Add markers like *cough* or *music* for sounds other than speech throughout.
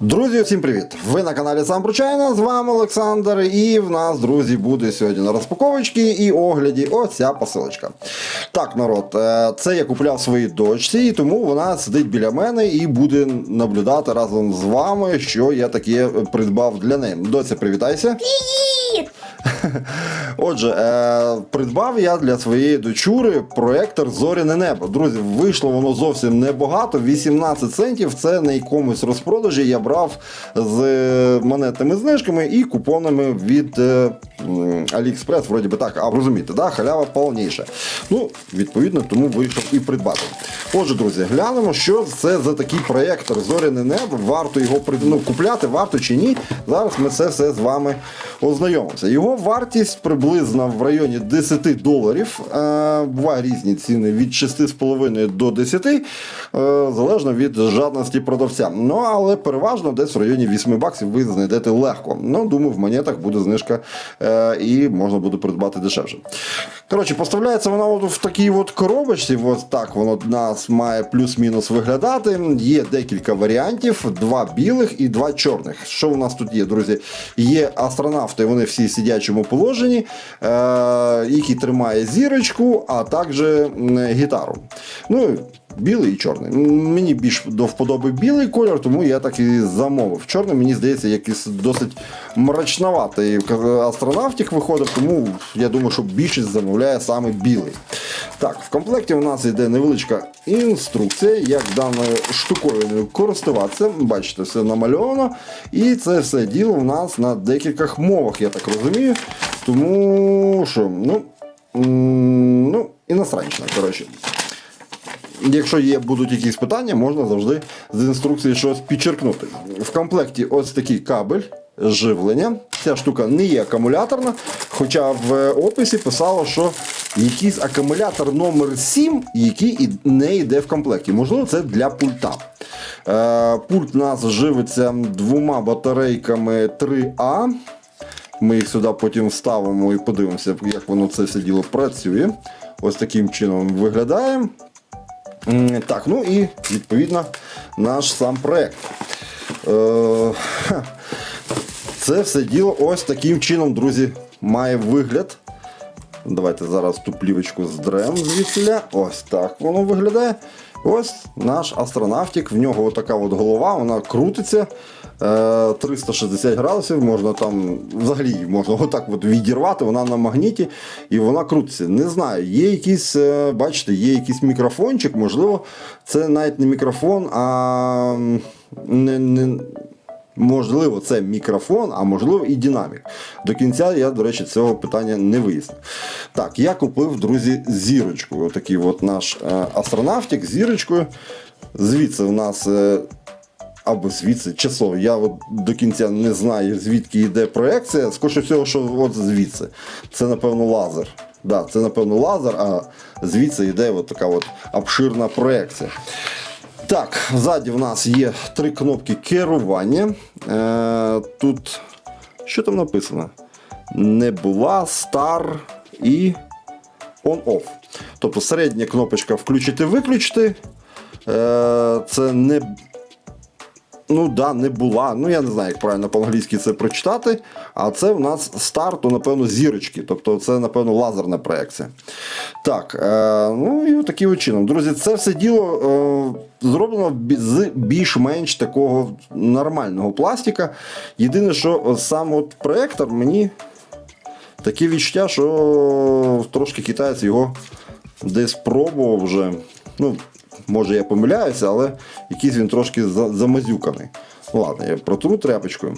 Друзі, всім привіт! Ви на каналі Сам Пручайна, з вами Олександр. І в нас, друзі, буде сьогодні на розпаковочці і огляді оця посилочка. Так, народ, е, це я купляв своїй дочці, і тому вона сидить біля мене і буде наблюдати разом з вами, що я таке придбав для неї. Доця, привітайся. Привіт! *laughs* Отже, е, придбав я для своєї дочури проектор Зоряне небо. Друзі, вийшло воно зовсім небагато. 18 центів. Це на якомусь розпродажі я брав з е, монетними знижками і купонами від е, AliExpress, вроді би так, а розумієте, да? халява повніша. Ну, відповідно, тому вийшов і придбати. Отже, друзі, глянемо, що це за такий проєктор Зоряне небо. Варто його ну, купляти, варто чи ні. Зараз ми це все з вами ознайомимося. Його вартість приблизно в районі 10 доларів. Е, буває різні ціни від 6,5 до 10, е, залежно від жадності продавця. Ну, але переважно десь в районі 8 баксів ви знайдете легко. Ну, думаю, в монетах буде знижка е, і можна буде придбати дешевше. Коротше, поставляється вона от в такій от коробочці. Ось так воно нас має плюс-мінус виглядати. Є декілька варіантів: два білих і два чорних. Що у нас тут є, друзі? Є астронавти, вони всі в сидячому положенні, е, який тримає зірочку, а також гітару. Ну, Білий і чорний. Мені більш до вподоби білий колір, тому я так і замовив. Чорний, мені здається, якийсь досить мрачноватий астронавтик виходить, тому я думаю, що більшість замовляє саме білий. Так, в комплекті у нас йде невеличка інструкція, як даною штуковиною користуватися. Бачите, все намальовано. І це все діло у нас на декількох мовах, я так розумію. Тому що, ну, ну іностранчина, коротше. Якщо є будуть якісь питання, можна завжди з інструкції щось підчеркнути. В комплекті ось такий кабель живлення. Ця штука не є акумуляторна, хоча в описі писало, що якийсь акумулятор номер 7 який не йде в комплекті. Можливо, це для пульта. Е, пульт у нас живиться двома батарейками 3А. Ми їх сюди потім вставимо і подивимося, як воно це все діло працює. Ось таким чином виглядає. Так, ну і відповідно наш сам проект. Е. Це все діло ось таким чином, друзі, має вигляд. Давайте зараз ту плівочку здрем звідсіля. Ось так воно виглядає. Ось наш астронавтик, в нього така от голова, вона крутиться. Е, 360 градусів, можна там взагалі можна отак от відірвати, вона на магніті і вона крутиться. Не знаю, є якийсь, е, бачите, є якийсь мікрофончик, можливо, це навіть не мікрофон, а не, не, Можливо, це мікрофон, а можливо і динамік. До кінця я, до речі, цього питання не вияснив. Так, я купив, друзі, зірочку. Отакий от наш е, астронавтик з зірочкою. Звідси в нас. Або звідси часов. Я от до кінця не знаю, звідки йде проекція. Скоріше всього, що от звідси. Це, напевно, лазер. Да, це, напевно, лазер, а звідси йде от така от обширна проекція. Так, ззаді в нас є три кнопки керування. Е, тут що там написано? Небула, стар і on-off. Тобто середня кнопочка включити-виключити. Е, це не. Ну да, не була. Ну я не знаю, як правильно по-англійськи це прочитати. А це в нас старт, то, напевно, зірочки. Тобто це, напевно, лазерна проекція. Так, е, ну і таким чином. Друзі, це все діло е, зроблено з більш-менш такого нормального пластика. Єдине, що сам от проектор мені таке відчуття, що трошки китаєць його десь пробував вже. Ну, може я помиляюся, але якийсь він трошки замазюканий. Ну ладно, я протру тряпочкою.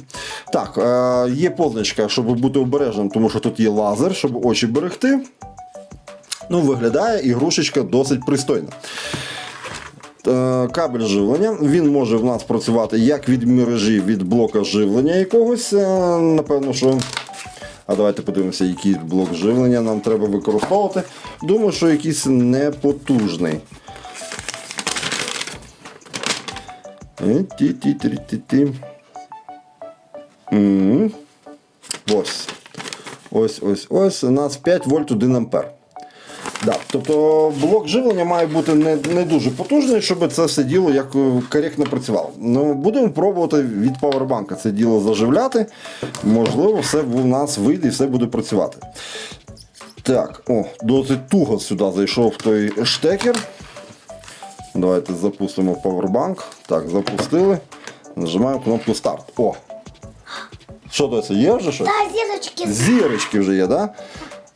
Так, е, є позначка, щоб бути обережним, тому що тут є лазер, щоб очі берегти. Ну, виглядає ігрушечка досить пристойно. Е, Кабель живлення. Він може в нас працювати як від мережі від блока живлення якогось. е, Напевно, що. А давайте подивимося, який блок живлення нам треба використовувати. Думаю, що якийсь непотужний. Е. Ось. Ось, ось, ось. У нас 5 вольт 1 ампер. Да. Тобто блок живлення має бути не, не дуже потужний, щоб це все діло як е, коректно працювало. Ну, будемо пробувати від павербанка це діло заживляти. Можливо, все в нас вийде і все буде працювати. Так, о, досить туго сюди зайшов той штекер. Давайте запустимо павербанк. Так, запустили. Нажимаємо кнопку старт. О! Що доця, є вже щось? Та зірочки. Зірочки вже є, так?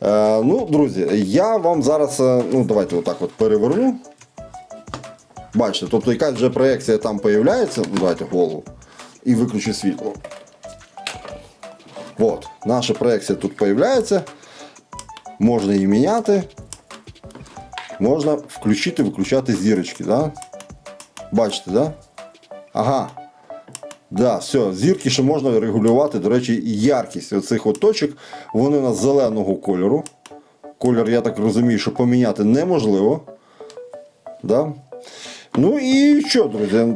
Да? Е, ну, друзі, я вам зараз, е, ну, давайте отак от переверну. Бачите, тобто якась вже проекція там появляється. Ну, Давайте голову. І виключу світло. От, наша проекція тут появляється. Можна її міняти. Можна включити, виключати зірочки, да? Бачите, да? Ага. Да, все, зірки ще можна регулювати, до речі, яркість оцих от точок. Вони у нас зеленого кольору. Колір, я так розумію, що поміняти неможливо. Да? Ну і що, друзі?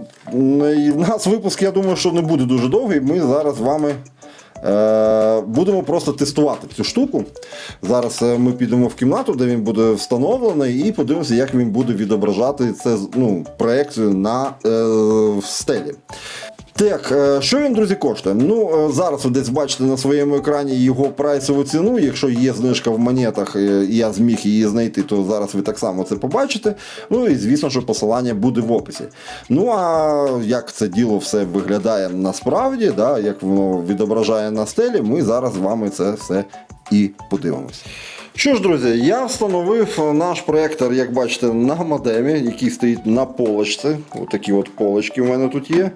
У нас випуск, я думаю, що не буде дуже довгий. Ми зараз з вами будемо просто тестувати цю штуку. Зараз е, ми підемо в кімнату, де він буде встановлений, і подивимося, як він буде відображати це ну, проекцію на е, стелі. Так, е, що він, друзі, коштує? Ну, е, зараз ви десь бачите на своєму екрані його прайсову ціну. Якщо є знижка в монетах, е, і я зміг її знайти, то зараз ви так само це побачите. Ну і звісно, що посилання буде в описі. Ну а як це діло все виглядає насправді, да, як воно відображає на стелі, ми зараз з вами це все і подивимося. Що ж, друзі, я встановив наш проектор, як бачите, на модемі, який стоїть на полочці. Отакі от полочки в мене тут є.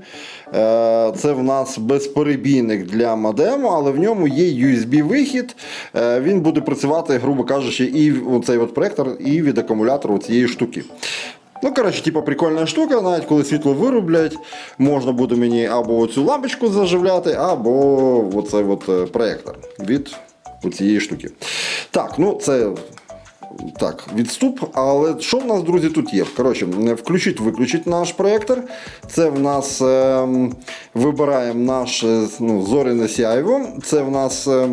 Е, Це в нас безперебійник для модему, але в ньому є USB-вихід. Е, Він буде працювати, грубо кажучи, і цей от проектор, і від акумулятору цієї штуки. Ну, коротше, типу, прикольна штука, навіть коли світло вироблять, можна буде мені або цю лампочку заживляти, або оцей от е, проектор від цієї штуки. Так, ну це. Так, відступ. Але що в нас, друзі, тут є? Коротше, включить, виключить наш проєктор. Це в нас е, вибираємо наше ну, зоряне сяйво. Це в нас. Е,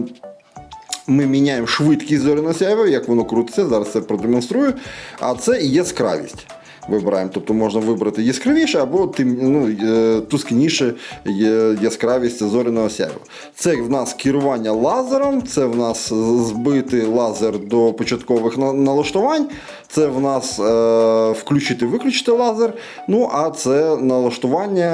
ми міняємо швидкість зоряного сяйва, як воно крутиться, зараз це продемонструю. А це і яскравість. Вибираємо, тобто можна вибрати яскравіше або тим, ну, е, тускніше яскравість зоряного сяйва. Це в нас керування лазером, це в нас збити лазер до початкових налаштувань, це в нас е, включити-виключити лазер. Ну а це налаштування,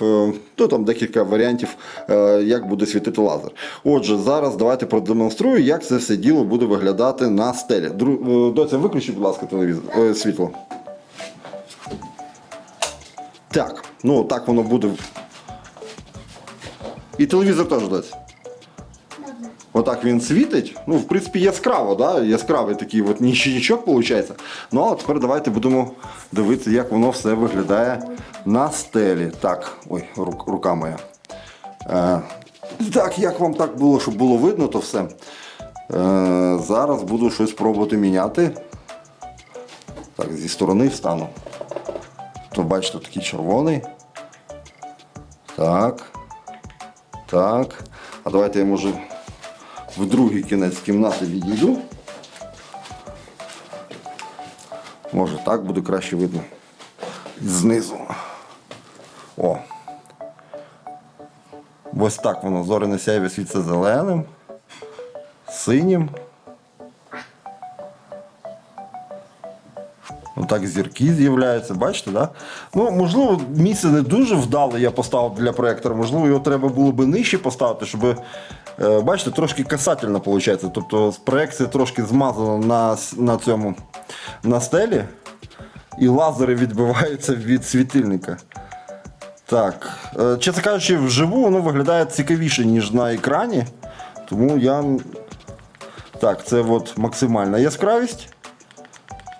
в- ну, там декілька варіантів, е, як буде світити лазер. Отже, зараз давайте продемонструю, як це все діло буде виглядати на стелі. Е, Доця, виключи, будь ласка, телевізор, е, світло. Так, ну так воно буде. І телевізор теж дасть. Отак він світить. Ну, в принципі, яскраво, да? яскравий такий от нічничок виходить. Ну, а тепер давайте будемо дивитися, як воно все виглядає на стелі. Так, ой, рука моя. Е, так, як вам так було, щоб було видно, то все. Е, зараз буду щось пробувати міняти. Так, зі сторони встану. То бачите, такий червоний. Так. Так. А давайте я може в другий кінець кімнати відійду. Може так буде краще видно. Знизу. О. Ось так воно зоряне сяйве світиться зеленим, синім. Отак зірки з'являються, бачите, да? Ну, можливо, місце не дуже вдале я поставив для проєктора, можливо, його треба було би нижче поставити, щоб, е, бачите, трошки касательно виходить. Тобто проекція трошки змазана на, на цьому на стелі, і лазери відбиваються від світильника. Так, е, чесно кажучи, вживу воно виглядає цікавіше, ніж на екрані. Тому я. Так, це от максимальна яскравість.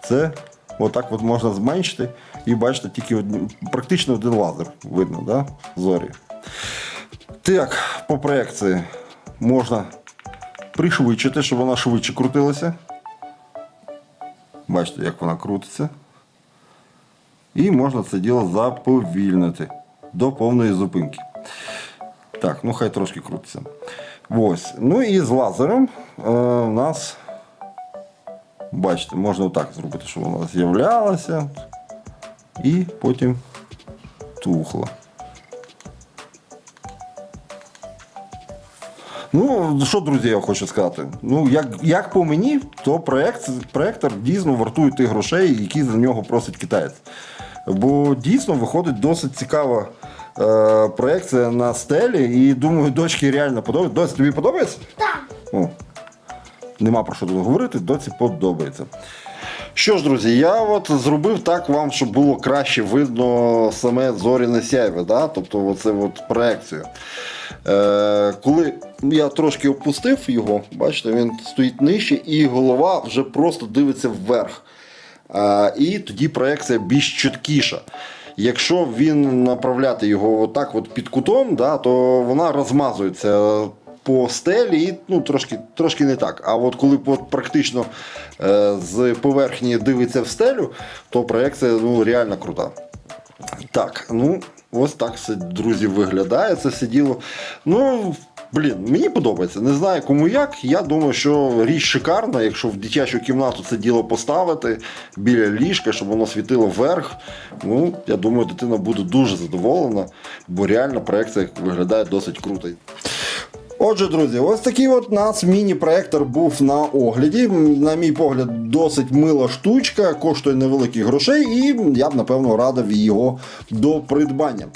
Це отак от можна зменшити. І бачите, тільки одні- практично один лазер видно, да? зорі. Так, по проекції можна пришвидшити, щоб вона швидше крутилася. Бачите, як вона крутиться. І можна це діло заповільнити до повної зупинки. Так, ну хай трошки крутиться. Ось. Ну і з лазером е, у нас Бачите, можна отак зробити, щоб вона з'являлася і потім тухла. Ну, що, друзі, я хочу сказати. Ну, як, як по мені, то проект, проектор дійсно вартує тих грошей, які за нього просить китаєць. Бо дійсно виходить досить цікава е, проекція на стелі, і думаю, дочки реально подобається. Доць, тобі подобається? Так. О, нема про що тут говорити, доці подобається. Що ж, друзі, я от зробив так вам, щоб було краще видно саме зоряне сяйве, да? тобто оце от проекцію. Е, коли я трошки опустив його, бачите, він стоїть нижче, і голова вже просто дивиться вверх. Е, і тоді проекція більш чіткіша. Якщо він направляти його отак от під кутом, да, то вона розмазується по стелі і ну, трошки, трошки не так. А от коли от практично е, з поверхні дивиться в стелю, то проекція ну, реально крута. Так, ну, ось так все, друзі, виглядає це все діло. Ну, блін, мені подобається. Не знаю кому як. Я думаю, що річ шикарна, якщо в дитячу кімнату це діло поставити біля ліжка, щоб воно світило вверх. Ну, я думаю, дитина буде дуже задоволена, бо реально проекція виглядає досить круто. Отже, друзі, ось такий от нас міні-проектор був на огляді. На мій погляд, досить мила штучка, коштує невеликих грошей, і я б напевно радив його до придбання.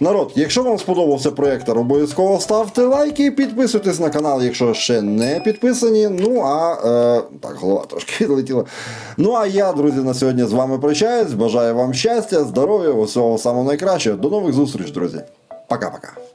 Народ, якщо вам сподобався проектор, обов'язково ставте лайки, підписуйтесь на канал, якщо ще не підписані. Ну а е, так, голова трошки *laughs* відлетіла. Ну а я, друзі, на сьогодні з вами прощаюсь. Бажаю вам щастя, здоров'я, усього самого найкращого. До нових зустріч, друзі. Пока-пока.